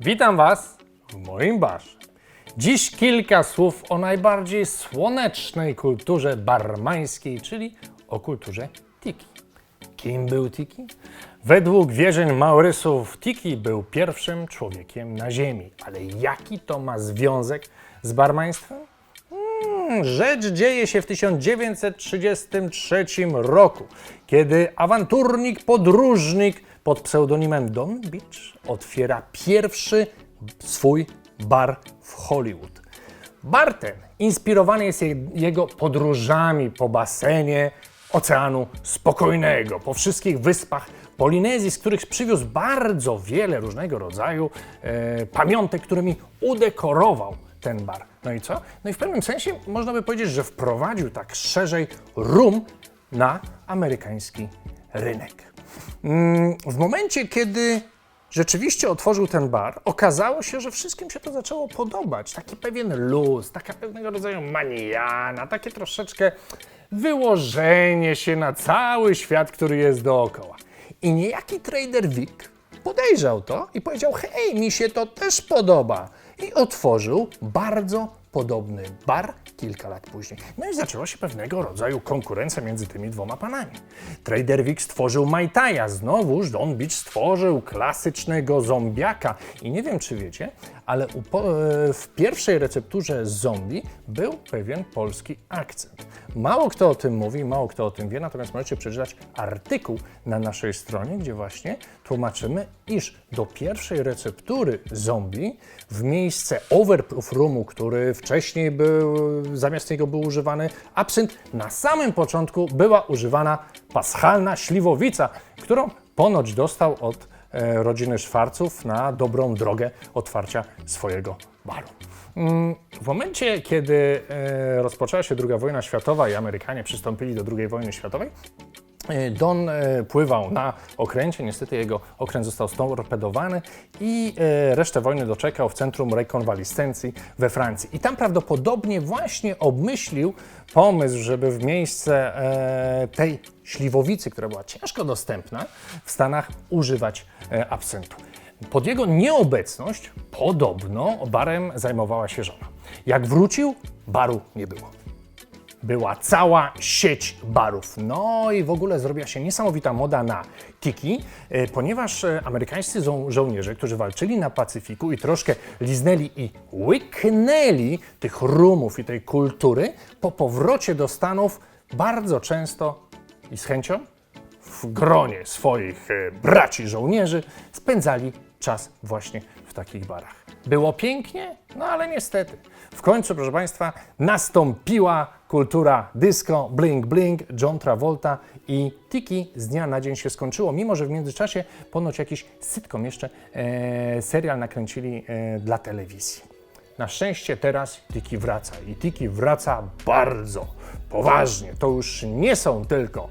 Witam Was w moim barze. Dziś kilka słów o najbardziej słonecznej kulturze barmańskiej, czyli o kulturze tiki. Kim był Tiki? Według wierzeń Maurysów Tiki był pierwszym człowiekiem na Ziemi. Ale jaki to ma związek z barmaństwem? Hmm, Rzecz dzieje się w 1933 roku, kiedy awanturnik, podróżnik pod pseudonimem Don Beach otwiera pierwszy swój bar w Hollywood. Bar ten inspirowany jest je- jego podróżami po basenie Oceanu Spokojnego, po wszystkich wyspach Polinezji, z których przywiózł bardzo wiele różnego rodzaju e, pamiątek, którymi udekorował ten bar. No i co? No i w pewnym sensie można by powiedzieć, że wprowadził tak szerzej rum na amerykański rynek. Mm, W momencie, kiedy rzeczywiście otworzył ten bar, okazało się, że wszystkim się to zaczęło podobać. Taki pewien luz, taka pewnego rodzaju manijana, takie troszeczkę wyłożenie się na cały świat, który jest dookoła. I niejaki trader Vic podejrzał to i powiedział: Hej, mi się to też podoba. I otworzył bardzo podobny bar kilka lat później. No i zaczęła się pewnego rodzaju konkurencja między tymi dwoma panami. Trader Vic stworzył Mai Taia, znowuż Don Beach stworzył klasycznego zombiaka. I nie wiem, czy wiecie, ale e, w pierwszej recepturze zombie był pewien polski akcent. Mało kto o tym mówi, mało kto o tym wie, natomiast możecie przeczytać artykuł na naszej stronie, gdzie właśnie tłumaczymy, iż do pierwszej receptury zombie w miejsce overproof roomu, który wcześniej był, zamiast niego był używany absynt, na samym początku była używana paschalna śliwowica, którą ponoć dostał od rodziny Szwarców na dobrą drogę otwarcia swojego baru. Mm, W momencie, kiedy e, rozpoczęła się II wojna światowa i Amerykanie przystąpili do II wojny światowej, e, Don e, pływał na okręcie, niestety jego okręt został storpedowany i e, resztę wojny doczekał w centrum rekonwalescencji we Francji. I tam prawdopodobnie właśnie obmyślił pomysł, żeby w miejsce e, tej śliwowicy, która była ciężko dostępna w Stanach, używać e, absyntu. Pod jego nieobecność podobno barem zajmowała się żona. Jak wrócił, baru nie było była cała sieć barów. No i w ogóle zrobiła się niesamowita moda na tiki, e, ponieważ e, amerykańscy żo- żołnierze, którzy walczyli na Pacyfiku i troszkę liznęli i łyknęli tych rumów i tej kultury, po powrocie do Stanów bardzo często i z chęcią w gronie swoich e, braci żołnierzy spędzali czas właśnie w takich barach. Było pięknie, no ale niestety. W końcu, proszę Państwa, nastąpiła kultura disco, bling bling, John Travolta i tiki z dnia na dzień się skończyło, mimo że w międzyczasie ponoć jakiś sitcom jeszcze e, serial nakręcili e, dla telewizji. Na szczęście teraz Tiki wraca i Tiki wraca bardzo poważnie. To już nie są tylko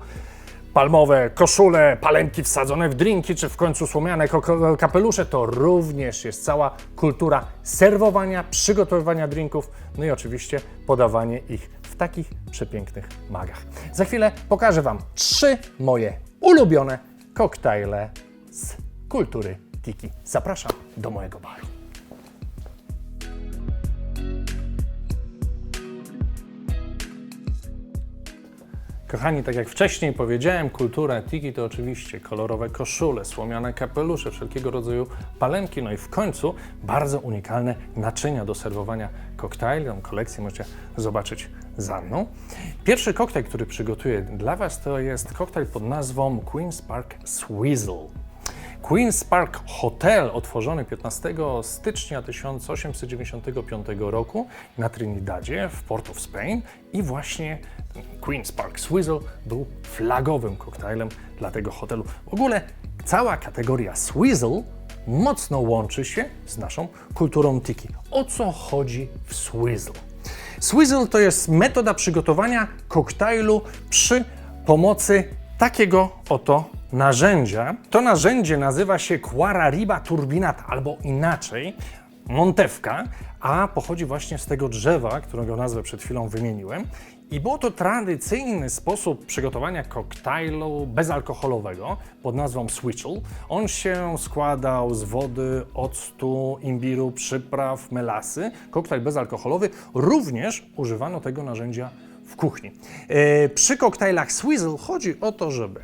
palmowe koszule, palemki wsadzone w drinki, czy w końcu słomiane kapelusze, to również jest cała kultura serwowania, przygotowywania drinków, no i oczywiście podawanie ich takich przepięknych magach. Za chwilę pokażę Wam trzy moje ulubione koktajle z kultury tiki. Zapraszam do mojego baru. Kochani, tak jak wcześniej powiedziałem, kultura tiki to oczywiście kolorowe koszule, słomiane kapelusze, wszelkiego rodzaju palemki, no i w końcu bardzo unikalne naczynia do serwowania koktajli. Tą kolekcję możecie zobaczyć za mną. Pierwszy koktajl, który przygotuję dla Was, to jest koktajl pod nazwą Queen's Park Swizzle. Queen's Park Hotel, otworzony 15 stycznia 1895 roku na Trinidadzie w Port of Spain i właśnie Queen's Park Swizzle był flagowym koktajlem dla tego hotelu. W ogóle cała kategoria Swizzle mocno łączy się z naszą kulturą tiki. O co chodzi w Swizzle? Swizzle to jest metoda przygotowania koktajlu przy pomocy takiego oto narzędzia. To narzędzie nazywa się Quarariba turbinata, albo inaczej Montewka, a pochodzi właśnie z tego drzewa, którego nazwę przed chwilą wymieniłem. I był to tradycyjny sposób przygotowania koktajlu bezalkoholowego pod nazwą Switchel. On się składał z wody, octu, imbiru, przypraw, melasy. Koktajl bezalkoholowy. Również używano tego narzędzia w kuchni. E, przy koktajlach Swizzle chodzi o to, żeby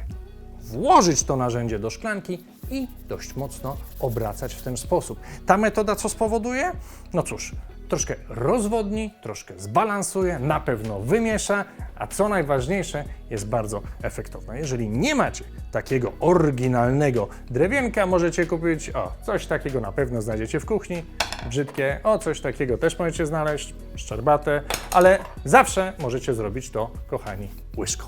włożyć to narzędzie do szklanki i dość mocno obracać w ten sposób. Ta metoda co spowoduje? No cóż, troszkę rozwodni, troszkę zbalansuje, na pewno wymiesza, a co najważniejsze, jest bardzo efektowna. Jeżeli nie macie takiego oryginalnego drewienka, możecie kupić, o, coś takiego na pewno znajdziecie w kuchni, brzydkie, o, coś takiego też możecie znaleźć, szczerbatę, ale zawsze możecie zrobić to, kochani, łyżką.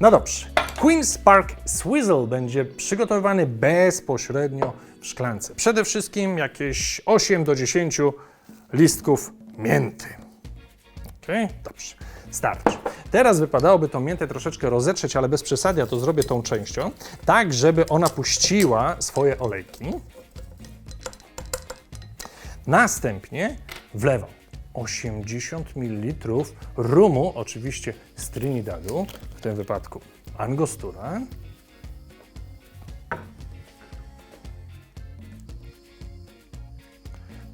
No dobrze. Queen's Park Swizzle będzie przygotowywany bezpośrednio w szklance. Przede wszystkim jakieś 8 do 10 listków mięty. Ok, dobrze. Starczy. Teraz wypadałoby tą miętę troszeczkę rozetrzeć, ale bez przesady, ja to zrobię tą częścią, tak żeby ona puściła swoje olejki. Następnie wlewam 80 ml rumu, oczywiście z Trinidadu, w tym wypadku Angostura.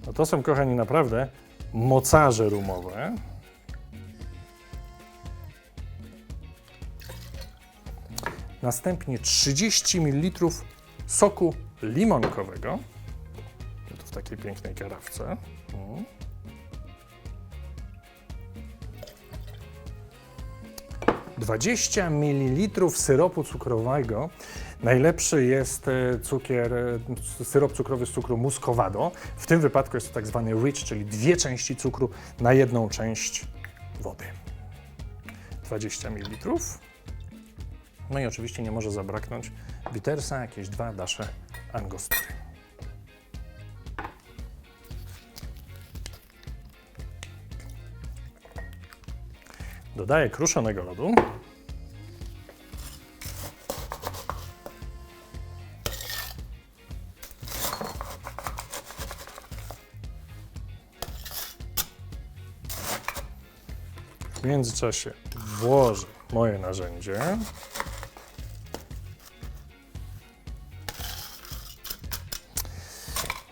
No to są, kochani, naprawdę mocarze rumowe. Następnie 30 ml soku limonkowego. To w takiej pięknej karawce. 20 ml syropu cukrowego. Najlepszy jest e, cukier, e, syrop cukrowy z cukru muscovado. W tym wypadku jest to tak zwany rich, czyli dwie części cukru na jedną część wody. 20 ml. No i oczywiście nie może zabraknąć bittersa, jakieś dwa dasze angostury. Dodaję kruszonego lodu. W międzyczasie włożę moje narzędzie.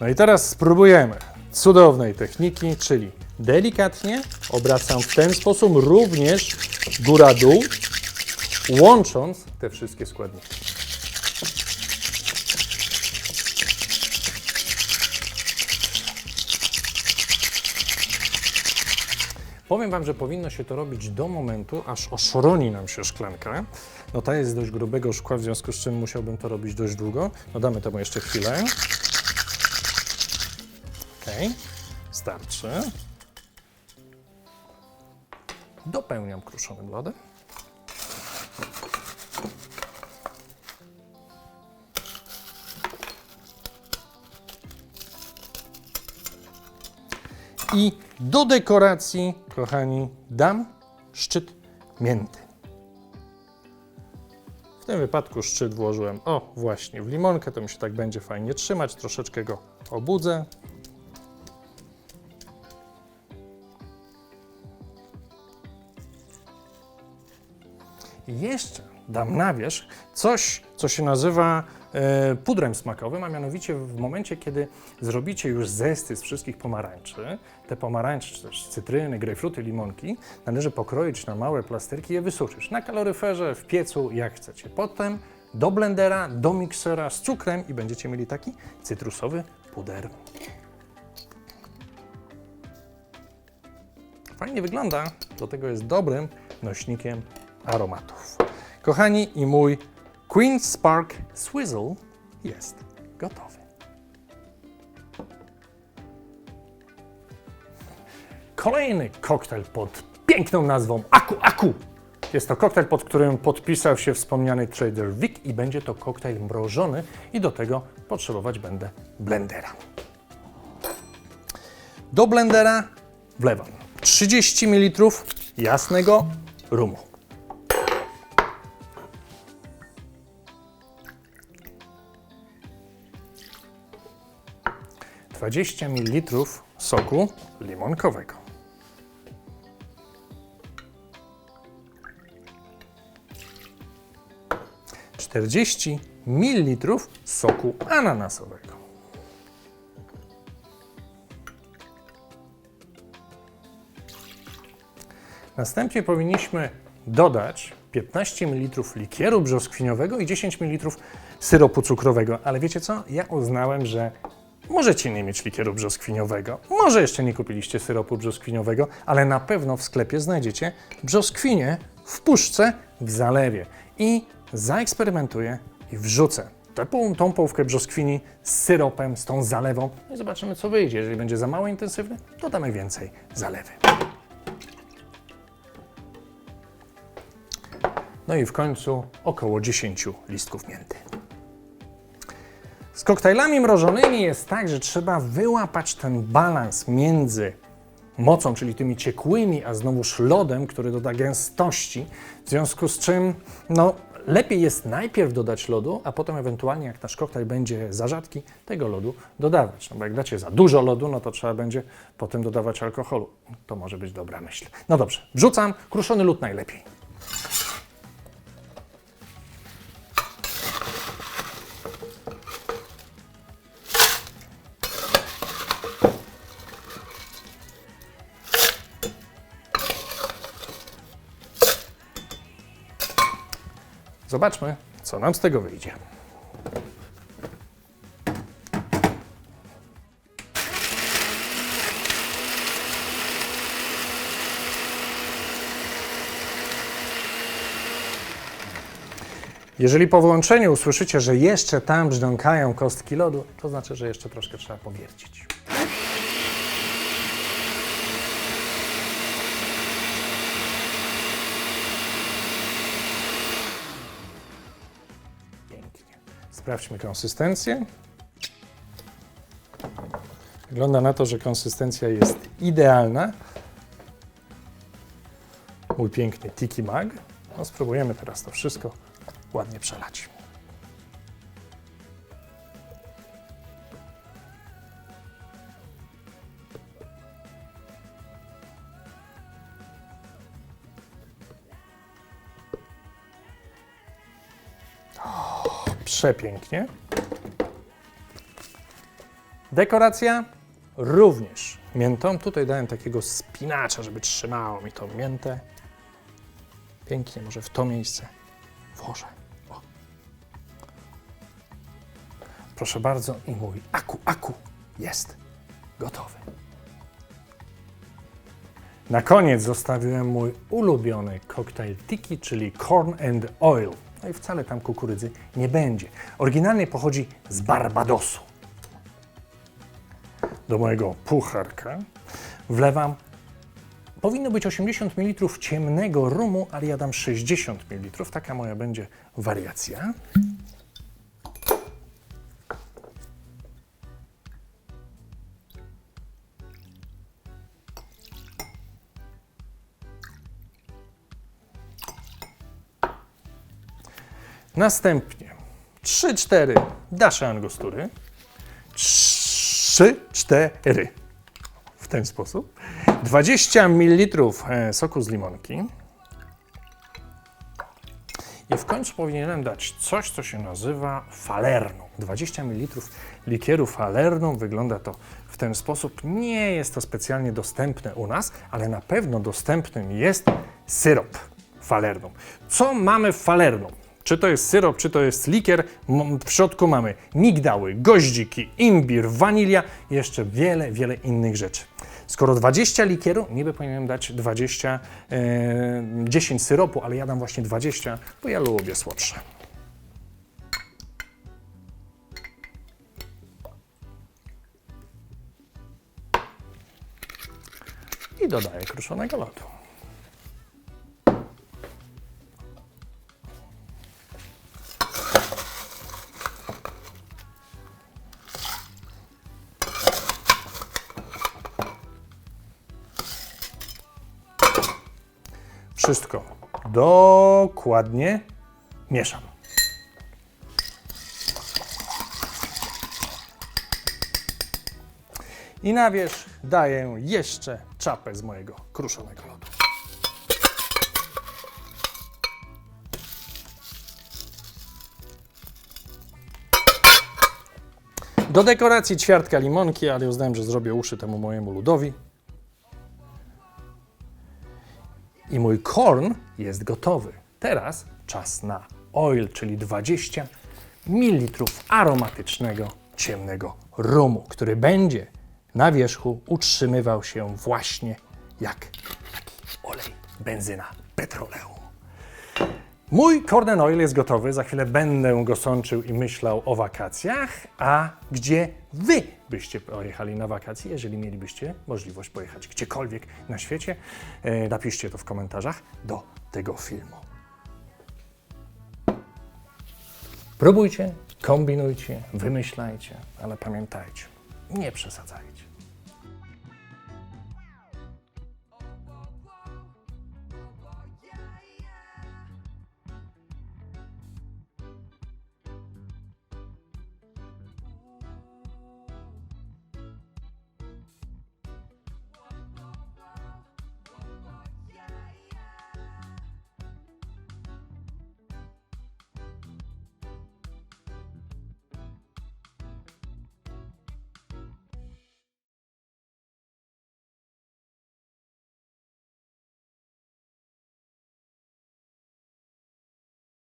No i teraz spróbujemy cudownej techniki, czyli delikatnie obracam w ten sposób również góra-dół, łącząc te wszystkie składniki. Powiem Wam, że powinno się to robić do momentu, aż oszroni nam się szklanka. No ta jest z dość grubego szkła, w związku z czym musiałbym to robić dość długo. No damy temu jeszcze chwilę. Ok, starczy. Dopełniam kruszonym lodem. I do dekoracji, kochani, dam szczyt mięty. W tym wypadku szczyt włożyłem, o właśnie, w limonkę, to mi się tak będzie fajnie trzymać, troszeczkę go obudzę. Jeszcze dam na wierzch coś, co się nazywa e, pudrem smakowym, a mianowicie w momencie, kiedy zrobicie już zesty z wszystkich pomarańczy, te pomarańcze, czy też cytryny, grejpfruty, limonki, należy pokroić na małe plasterki i je wysuszyć na kaloryferze, w piecu, jak chcecie. Potem do blendera, do miksera z cukrem i będziecie mieli taki cytrusowy puder. Fajnie wygląda, do tego jest dobrym nośnikiem aromatów. Kochani, i mój Queen's Spark Swizzle jest gotowy. Kolejny koktajl pod piękną nazwą Aku Aku. Jest to koktajl, pod którym podpisał się wspomniany trader Vic i będzie to koktajl mrożony i do tego potrzebować będę blendera. Do blendera wlewam 30 ml jasnego rumu. 20 ml soku limonkowego. Czterdzieści mililitrów soku ananasowego. Następnie powinniśmy dodać 15 ml likieru brzoskwiniowego i 10 ml syropu cukrowego. Ale wiecie co? Ja uznałem, że możecie nie mieć likieru brzoskwiniowego. Może jeszcze nie kupiliście syropu brzoskwiniowego, ale na pewno w sklepie znajdziecie brzoskwinie w puszce w zalewie. I zaeksperymentuję i wrzucę tę, tą połówkę brzoskwini z syropem, z tą zalewą i zobaczymy co wyjdzie. Jeżeli będzie za mało intensywny, dodamy więcej zalewy. No i w końcu około 10 listków mięty. Z koktajlami mrożonymi jest tak, że trzeba wyłapać ten balans między mocą, czyli tymi ciekłymi, a znowuż lodem, który doda gęstości, w związku z czym no, lepiej jest najpierw dodać lodu, a potem ewentualnie jak nasz koktajl będzie za rzadki, tego lodu dodawać. No bo jak dacie za dużo lodu, no to trzeba będzie potem dodawać alkoholu. To może być dobra myśl. No dobrze, wrzucam kruszony lód najlepiej. Zobaczmy, co nam z tego wyjdzie. Jeżeli po włączeniu usłyszycie, że jeszcze tam brzdąkają kostki lodu, to znaczy, że jeszcze troszkę trzeba powiercić. Pięknie. Sprawdźmy konsystencję. Wygląda na to, że konsystencja jest idealna. Mój piękny tiki mag. No, spróbujemy teraz to wszystko ładnie przelać. Przepięknie. Dekoracja również miętą. Tutaj dałem takiego spinacza, żeby trzymało mi tą miętę. Pięknie, może w to miejsce włożę. O. Proszę bardzo, i mój aku, aku jest gotowy. Na koniec zostawiłem mój ulubiony koktajl tiki, czyli corn and oil. No i wcale tam kukurydzy nie będzie. Oryginalnie pochodzi z Barbadosu. Do mojego pucharka wlewam Powinno być 80 ml ciemnego rumu, ale ja dam 60 ml. Taka moja będzie wariacja. Następnie 3-4 dasze angostury. 3-4 w ten sposób. 20 ml e, soku z limonki. I w końcu powinienem dać coś, co się nazywa falernum. 20 ml likieru falernum. Wygląda to w ten sposób. Nie jest to specjalnie dostępne u nas, ale na pewno dostępnym jest syrop falernum. Co mamy w falernum? Czy to jest syrop, czy to jest likier? W środku mamy migdały, goździki, imbir, wanilia jeszcze wiele, wiele innych rzeczy. Skoro 20 likieru, niby powinienem dać 20, e, 10 syropu, ale ja dam właśnie 20, bo ja lubię słodsze. I dodaję kruszonego lodu. Wszystko dokładnie mieszam. I na wierzch daję jeszcze czapę z mojego kruszonego lodu. Do dekoracji ćwiartka limonki, ale uznałem, że zrobię uszy temu mojemu ludowi. I mój korn jest gotowy. Teraz czas na oil, czyli 20 ml aromatycznego, ciemnego rumu, który będzie na wierzchu utrzymywał się właśnie jak taki olej, benzyna, petroleum. Mój Cornen Oil jest gotowy, za chwilę będę go sączył i myślał o wakacjach, a gdzie Wy byście pojechali na wakacje, jeżeli mielibyście możliwość pojechać gdziekolwiek na świecie, e, napiszcie to w komentarzach do tego filmu. Próbujcie, kombinujcie, wymyślajcie, ale pamiętajcie, nie przesadzajcie.